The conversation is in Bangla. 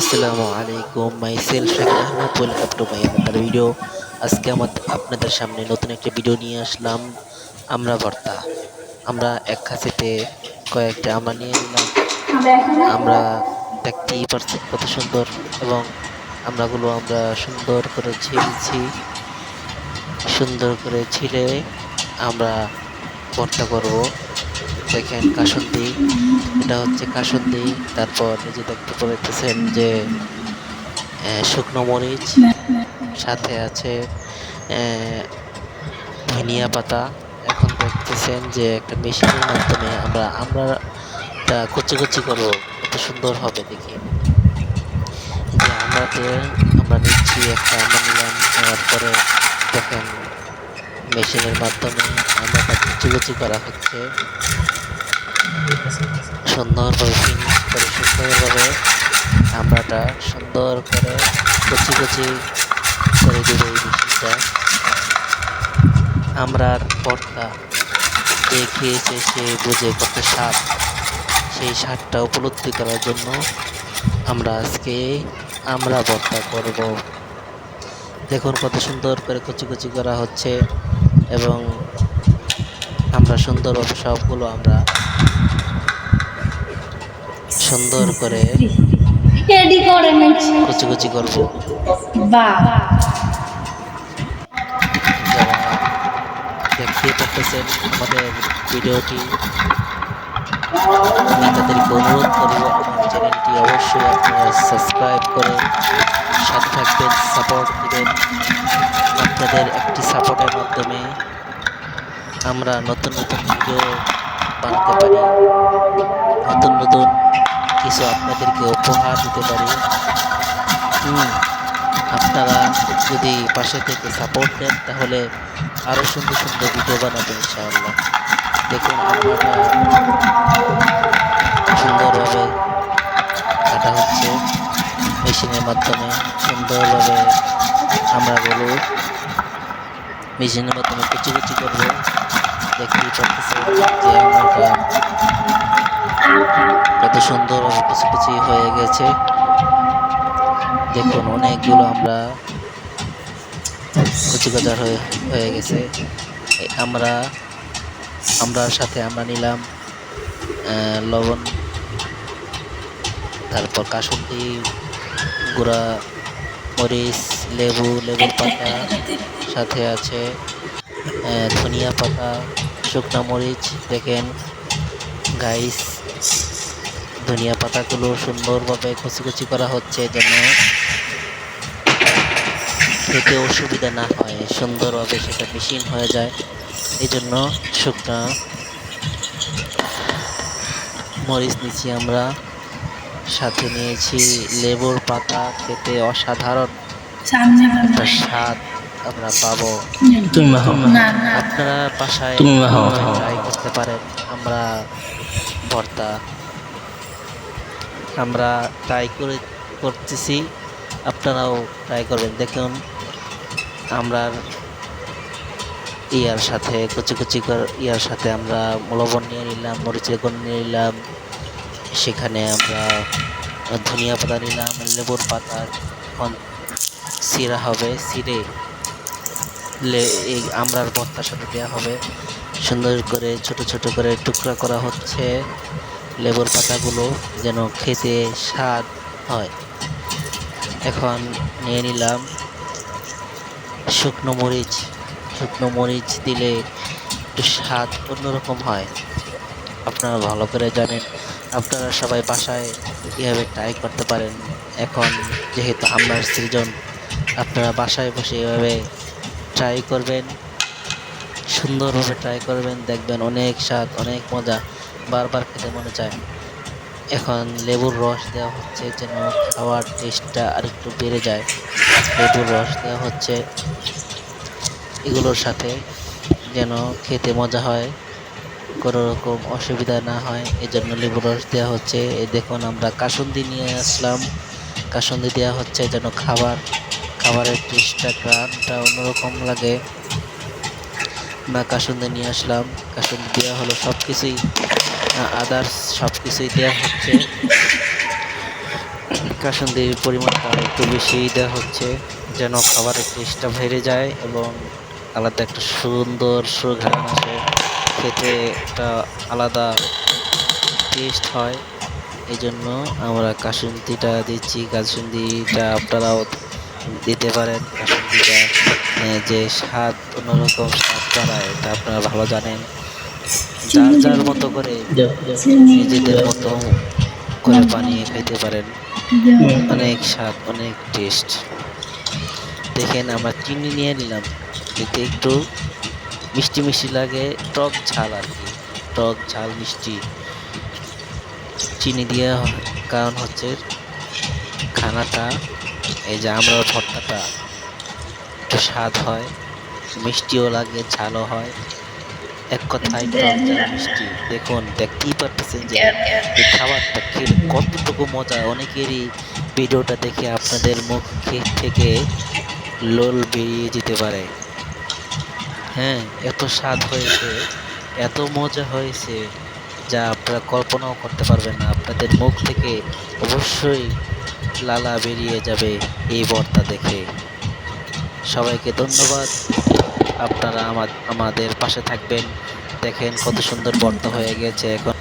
আসসালামু আলাইকুম, myself Shakil Ahmed, welcome to my another video আজকে আমাদের আপনাদের সামনে নতুন একটা ভিডিও নিয়ে আসলাম, আমরা ভর্তা। আমরা এক খাসিতে কয়েকটা আমরা নিয়ে নিলাম। আমরা দেখতেই পারছেন কত সুন্দর এবং আমরাগুলো আমরা সুন্দর করে ছিলছি সুন্দর করে ছিলে আমরা ভর্তা করব দেখেন কাসন্দি, এটা হচ্ছে কাসন্দি। তারপর নিজে দেখতে পাচ্ছেন যে শুকনো মরিচ, সাথে আছে ধনিয়া পাতা। এখন দেখতেছেন যে, একটা মেশিনের মাধ্যমে আমরা আমরা কুচি কুচি করব। কত সুন্দর হবে দেখি। যে আমরাতে আমরা নিচ্ছি, একটা আমরা নিলাম নেওয়ার পরে দেখেন মেশিনের মাধ্যমে আমরাটা কুচি কুচি করা হচ্ছে। সুন্দরভাবে ফিনিশ করে সুন্দরভাবে আমরাটা সুন্দর করে কুচি কুচি করে দেবে এই মেশিনটা। আমরার ভর্তা যে খেয়েছে সে বুঝে কত স্বাদ সেই স্বাদটা উপলব্ধি করার জন্য আমরা আজকে আমরা ভর্তা করব। দেখুন কত সুন্দর করে কুচি কুচি করা হচ্ছে এবং আমরা সুন্দরভাবে সবগুলো আমরা সুন্দর করে কুচি কুচি করব। দেখতে পারতেছেন আমাদের ভিডিওটি। আমি তাদেরকে অনুরোধ করব আমার চ্যানেলটি অবশ্যই আপনারা সাবস্ক্রাইব করে সাথে থাকবেন সাপোর্ট দিবেন। আপনাদের একটি সাপোর্টের মাধ্যমে আমরা নতুন নতুন ভিডিও বানাতে পারি নতুন নতুন কিছু আপনাদেরকে উপহার দিতে পারি। হুম, আপনারা যদি পাশে থেকে সাপোর্ট দেন তাহলে আরও সুন্দর সুন্দর ভিডিও বানাবো ইনশাআল্লাহ। দেখুন আপনারা সুন্দরভাবে কাটা হচ্ছে। মেশিনের মাধ্যমে সুন্দরভাবে আমরা বলব মেশিনের মাধ্যমে কুচি কুচি করব। দেখতেই পাচ্ছেন যে আমরা কত সুন্দরভাবে কুচি হয়ে গেছে। দেখুন, অনেকগুলো আমরা কুচি হয়ে হয়ে গেছে। আমরা, আমরার সাথে আমরা নিলাম লবণ, তারপর কাসুন্দি গুঁড়া, মরিচ, লেবু, লেবুর পাতা সাথে আছে ধনিয়া পাতা, শুকনো মরিচ, দেখেন গাইস ধনিয়া পাতাগুলো সুন্দরভাবে কুচি কুচি করা হচ্ছে যেন খেতে অসুবিধা না হয়, সুন্দরভাবে সেটা মেশিন হয়ে যায় এই জন্য শুকনা মরিচ নিচ্ছি আমরা। সাথে নিয়েছি লেবুর পাতা খেতে অসাধারণ। একটা স্বাদ আমরা পাবো। আপনারা বাসায়। ট্রাই করতে পারেন। আমরা ভর্তা। আমরা ট্রাই করে করতেছি। আপনারাও ট্রাই করবেন। দেখুন আমরা ইয়ার সাথে কুচি কুচি কর ইয়ার সাথে আমরা লবণ নিয়ে নিলাম মরিচের গুঁড়ো নিয়ে নিলাম। সেখানে আমরা ধনিয়া পাতা নিলাম লেবুর পাতা এখন সিরা হবে সিরে এই আমরার ভর্তার সাথে দেওয়া হবে। সুন্দর করে, ছোট ছোট করে টুকরা করা হচ্ছে লেবুর পাতাগুলো যেন খেতে স্বাদ হয়। এখন নিয়ে নিলাম শুকনো মরিচ। শুকনো মরিচ দিলে একটু স্বাদ অন্যরকম হয়। আপনারা ভালো করে জানেন। আপনারা সবাই বাসায় কীভাবে ট্রাই করতে পারেন। এখন যেহেতু আমরার সিজন, আপনারা বাসায় বসে এভাবে ট্রাই করবেন, সুন্দরভাবে ট্রাই করবেন, দেখবেন অনেক স্বাদ, অনেক মজা, বারবার খেতে মনে চায়। এখন লেবুর রস দেওয়া হচ্ছে যেন খাওয়ার টেস্টটা আরেকটু বেড়ে যায়। লেবুর রস দেওয়া হচ্ছে। এগুলোর সাথে যেন খেতে মজা হয়। কোনো রকম অসুবিধা না হয়, এজন্য লেবুর রস দেওয়া হচ্ছে। এই দেখুন, আমরা কাসুন্দি নিয়ে আসলাম। কাসুন্দি দেওয়া হচ্ছে যেন খাবার। খাবারের টেস্টটা, গ্রানটা অন্যরকম লাগে। আমরা কাসুন্দি নিয়ে আসলাম। কাসুন্দি দেওয়া হলো সব কিছুই আদার্স সব কিছুই দেওয়া হচ্ছে। কাসুন্দির পরিমাণটা একটু বেশি দেওয়া হচ্ছে, যেন খাবারের টেস্টটা বেড়ে যায় এবং আলাদা একটা সুন্দর সুঘ্রাণ আসে। খেতে একটা আলাদা টেস্ট হয়। এই জন্য আমরা কাসুন্দিটা দিচ্ছি। কাসুন্দিটা আপনারাও দিতে পারেন। কাসুন্দিটা যে স্বাদ, অন্যরকম স্বাদ বাড়ায় এটা আপনারা ভালো জানেন। যার যার মতো করে নিজেদের মতো করে বানিয়ে খেতে পারেন। অনেক স্বাদ, অনেক টেস্ট দেখেন, আমরা চিনি নিয়ে নিলাম। এতে একটু মিষ্টি মিষ্টি লাগে, টক ঝাল আর কি। টক ঝাল, মিষ্টি চিনি দেওয়া কারণ হচ্ছে খানাটা, এই যে আমরা ভর্তাটা, একটু স্বাদ হয়, মিষ্টিও লাগে, ঝালও হয়। এক কথায় ঝাল, মিষ্টি। দেখুন, দেখতেই পারতেছেন যে এই খাবারটা খেলে কতটুকু মজা। অনেকেরই ভিডিওটা দেখে আপনাদের মুখ থেকে লোল বেরিয়ে যেতে পারে। হ্যাঁ এত স্বাদ হয়েছে, এত মজা হয়েছে যা আপনারা কল্পনাও করতে পারবেন না। আপনাদের মুখ থেকে অবশ্যই লালা বেরিয়ে যাবে এই বর্তা দেখে। সবাইকে ধন্যবাদ। আপনারা আমা- আমাদের পাশে থাকবেন। দেখেন কত সুন্দর বর্তা হয়ে গেছে এখন।